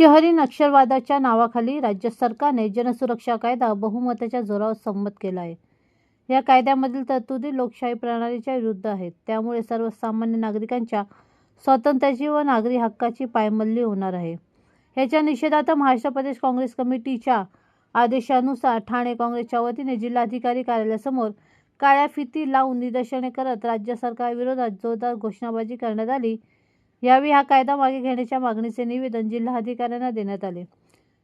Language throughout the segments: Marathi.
शहरी नक्षलवादाच्या नावाखाली राज्य सरकारने जनसुरक्षा कायदा बहुमताच्या जोरावर संमत केला आहे. या कायद्यामधील तरतुदी लोकशाही प्रणालीच्या विरुद्ध आहेत. त्यामुळे सर्वसामान्य नागरिकांच्या स्वातंत्र्याची व नागरी हक्काची पायमल्ली होणार आहे. याच्या निषेधार्थ महाराष्ट्र प्रदेश काँग्रेस कमिटीच्या आदेशानुसार ठाणे काँग्रेसच्या वतीने जिल्हाधिकारी कार्यालयासमोर काळ्या फिती लावून निदर्शने करत राज्य सरकारविरोधात जोरदार घोषणाबाजी करण्यात आली. यावेळी हा कायदा मागे घेण्याच्या मागणीचे निवेदन जिल्हाधिकाऱ्यांना देण्यात आले.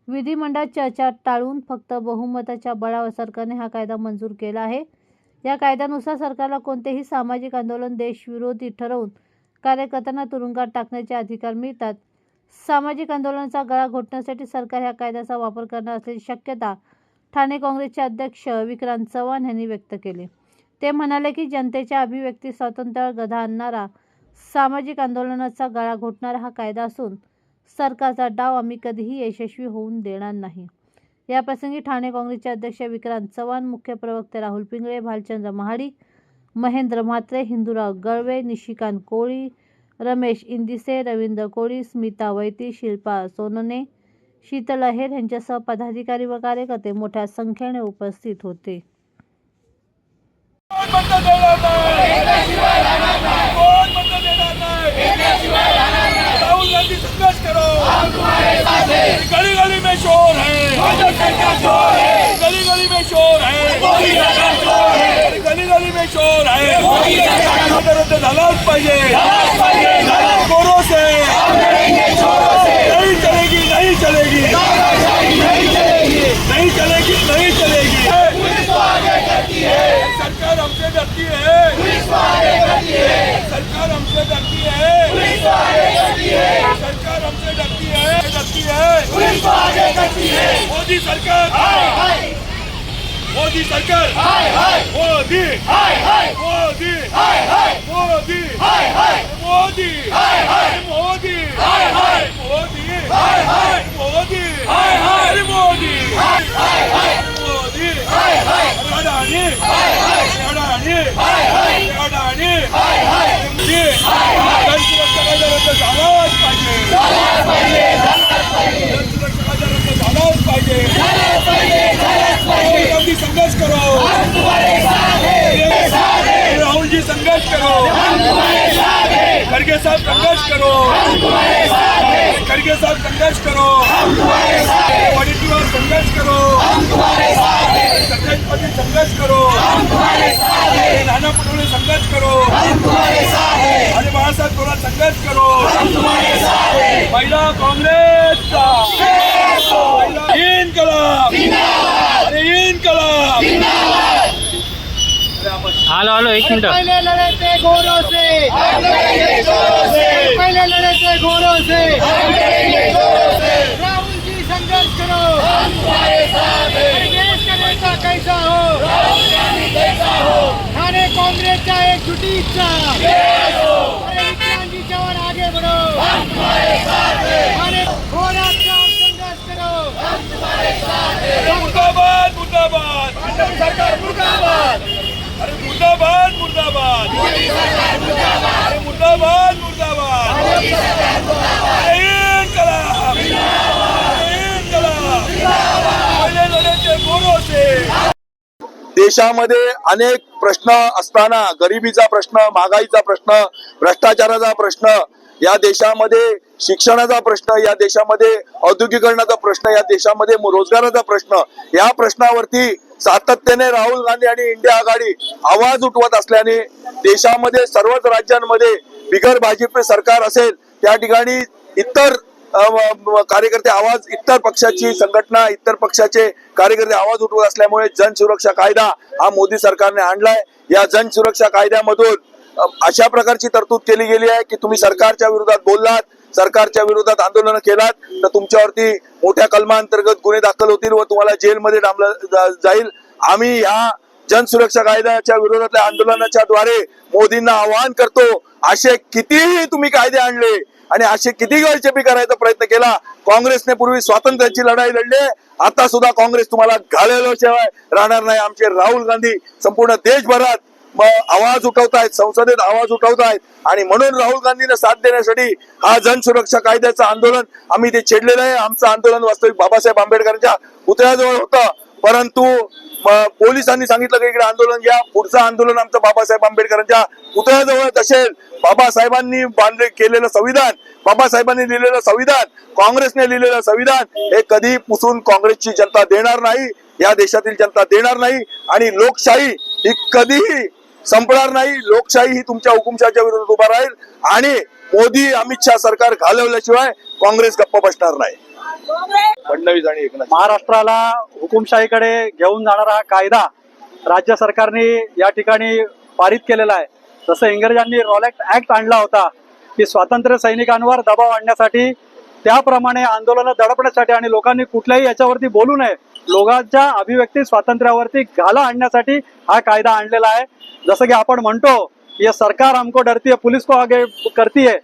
विधिमंडळ चर्चा टाळून फक्त बहुमताच्या बळावर सरकारने हा कायदा मंजूर केला आहे. या कायद्यानुसार सरकारला कोणतेही सामाजिक आंदोलन देशविरोधी ठरवून कार्यकर्त्यांना तुरुंगात टाकण्याचे अधिकार मिळतात. सामाजिक आंदोलनाचा गळा घोटण्यासाठी सरकार ह्या कायद्याचा वापर करणार असल्याची शक्यता ठाणे काँग्रेसचे अध्यक्ष विक्रांत चव्हाण यांनी व्यक्त केले. ते म्हणाले की जनतेच्या अभिव्यक्ती स्वातंत्र्यावर गधा आणणारा सामाजिक आंदोलनाचा गळा घोटणारा हा कायदा असून सरकारचा डाव आम्ही कधीही यशस्वी होऊन देणार नाही. याप्रसंगी ठाणे काँग्रेसचे अध्यक्ष विक्रांत चव्हाण मुख्य प्रवक्ते राहुल पिंगळे भालचंद्र महाडिक महेंद्र म्हात्रे हिंदुराव गळवे निशिकांत कोळी रमेश इंदिसे रवींद्र कोळी स्मिता वैती शिल्पा सोनने शीतल अहेर यांच्यासह पदाधिकारी व कार्यकर्ते मोठ्या संख्येने उपस्थित होते कोण मत देणार नाही कोण मत देणार नाही राहुल गांधी संघर्ष करो गली गली में शोर है गली गली में शोर है गली गली में शोर आहे. रद्द झालाच पाहिजे जोरों से नहीं चलेगी नहीं चलेगी नहीं चलेगी नहीं चलेगी सरकार हमसे डरती है सरकार हमसे डरती है हमसे डरती है डरती है। मोदी सरकार। मोदी सरकार। मोदी। मोदी। मोदी। मोदी। मोदी। मोदी। मोदी अरे मोदी मोदी अडाणी अडाणी अडाणी मोदी जनसुरक्षा रद्द झालाच पाहिजे जनसुरक्षा रद्द झालाच पाहिजे राहुल गांधी संघर्ष करो राहुल जी संघर्ष करो खड़गे साहब संघर्ष करो. खड़गे साहब संघर्ष करो. वडीलवार संघर्ष करो. सत्यापति संघर्ष करो. नाना पटोले संघर्ष करो. अरे बाळासाहेब थोड़ा संघर्ष करो. महिला कांग्रेस का महिला इनकलाब अरे इनकलाब हालो हालो एक मिनिट. पहिले लढायचे गोरो से पहिले लढायचे गोरो से राहुल जी संघर्ष करो. देश का नेता कैसा हो? ठाणे कांग्रेस का एक जुटी इच्छा अरे विक्रांत जी चौहान आगे बढ़ो थाने घोड़ा का संघर्ष करो मुर्दाबाद मुर्दाबाद सरकार मुर्दाबाद अरे मुर्दाबाद मुर्दाबाद अरे मुर्दाबाद मुर्दाबाद अरे इनकलाब अरे इनकलाब पहले लड़े थे देशामध्ये अनेक प्रश्न असताना गरिबीचा प्रश्न महागाईचा प्रश्न भ्रष्टाचाराचा प्रश्न या देशामध्ये शिक्षणाचा प्रश्न या देशामध्ये औद्योगिकरणाचा प्रश्न या देशामध्ये रोजगाराचा प्रश्न या प्रश्नावरती सातत्याने राहुल गांधी आणि इंडिया आघाडी आवाज उठवत असल्याने देशामध्ये सर्वच राज्यांमध्ये बिगर भाजप सरकार असेल त्या ठिकाणी इतर कार्यकर्ते आवाज इतर पक्षाची संघटना इतर पक्षाचे कार्यकर्ते आवाज उठवत असल्यामुळे जन सुरक्षा कायदा हा मोदी सरकारने आणलाय. या जन सुरक्षा कायद्यामधून अशा प्रकारची तरतूद केली गेली आहे की तुम्ही सरकारच्या विरोधात बोललात सरकारच्या विरोधात आंदोलन केलात तर तुमच्यावरती मोठ्या कलमांतर्गत गुन्हे दाखल होतील व तुम्हाला जेलमध्ये डांबलं जाईल. आम्ही ह्या जनसुरक्षा कायद्याच्या विरोधातल्या आंदोलनाच्या द्वारे मोदींना आवाहन करतो असे कितीही तुम्ही कायदे आणले आणि असे किती गळचेपी करायचा प्रयत्न केला काँग्रेसने पूर्वी स्वातंत्र्याची लढाई लढली आता सुद्धा काँग्रेस तुम्हाला घालेल्याशिवाय राहणार नाही. आमचे राहुल गांधी संपूर्ण देशभरात आवाज उठवतायत संसदेत आवाज उठवतायत. आणि म्हणून राहुल गांधींना साथ देण्यासाठी हा जनसुरक्षा कायद्याचं आंदोलन आम्ही ते छेडलेलं आहे. आमचं आंदोलन वास्तविक बाबासाहेब आंबेडकरांच्या पुतळ्याजवळ होतं. परंतु पोलिसांनी सांगितलं की इकडे आंदोलन घ्या. पुढचं आंदोलन आमचं बाबासाहेब आंबेडकरांच्या पुतळ्याजवळच असेल बाबासाहेबांनी बांधले केलेलं संविधान बाबासाहेबांनी लिहिलेलं संविधान काँग्रेसने लिहिलेलं संविधान हे कधी पुसून काँग्रेसची जनता देणार नाही या देशातील जनता देणार नाही. आणि लोकशाही ही कधीही संपणार नाही. लोकशाही ही तुमच्या हुकुमशाच्या विरोधात उभा राहील. आणि मोदी अमित शहा सरकार घालवल्याशिवाय काँग्रेस गप्प बसणार नाही. फडणवीस आणि एकनाथ महाराष्ट्राला हुकुमशाहीकडे घेऊन जाणारा हा कायदा राज्य सरकारने या ठिकाणी पारित केलेला आहे. जसं इंग्रजांनी रॉलेक्ट ऍक्ट आणला होता की स्वातंत्र्य सैनिकांवर दबाव आणण्यासाठी त्याप्रमाणे आंदोलनं दडपण्यासाठी आणि लोकांनी कुठल्याही याच्यावरती बोलू नये लोकांच्या अभिव्यक्ती स्वातंत्र्यावरती घाला आणण्यासाठी हा कायदा आणलेला आहे. जसं की आपण म्हणतो ये सरकार हमको डरती है पुलिस को आगे करती है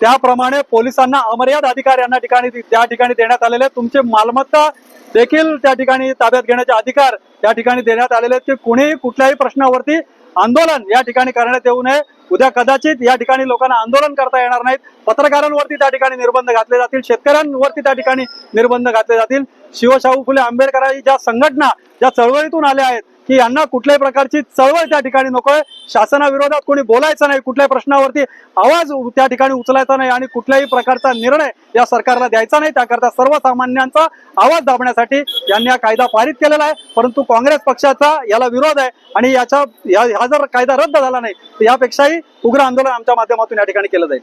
त्याप्रमाणे पोलिसांना अमर्याद अधिकार यांना ठिकाणी त्या ठिकाणी देण्यात आलेले. तुमची मालमत्ता देखील त्या ठिकाणी ताब्यात घेण्याचे अधिकार त्या ठिकाणी देण्यात आलेले आहेत. की कुणीही कुठल्याही प्रश्नावरती आंदोलन या ठिकाणी करण्यात येऊ नये. उद्या कदाचित या ठिकाणी लोकांना आंदोलन करता येणार नाहीत. पत्रकारांवरती त्या ठिकाणी निर्बंध घातले जातील शेतकऱ्यांवरती त्या ठिकाणी निर्बंध घातले जातील. शिवशाहू फुले आंबेडकरांची ज्या संघटना ज्या चळवळीतून आल्या आहेत की यांना कुठल्याही प्रकारची चळवळ त्या ठिकाणी नकोय. शासनाविरोधात कोणी बोलायचं नाही कुठल्याही प्रश्नावरती. आवाज त्या ठिकाणी उचलायचा नाही आणि कुठल्याही प्रकारचा निर्णय या सरकारला द्यायचा नाही. त्याकरता सर्वसामान्यांचा आवाज दाबण्यासाठी यांनी हा कायदा पारित केलेला आहे. परंतु काँग्रेस पक्षाचा याला विरोध आहे आणि याच्या हा जर कायदा रद्द झाला नाही तर यापेक्षाही उग्र आंदोलन आमच्या माध्यमातून या ठिकाणी केलं जाईल.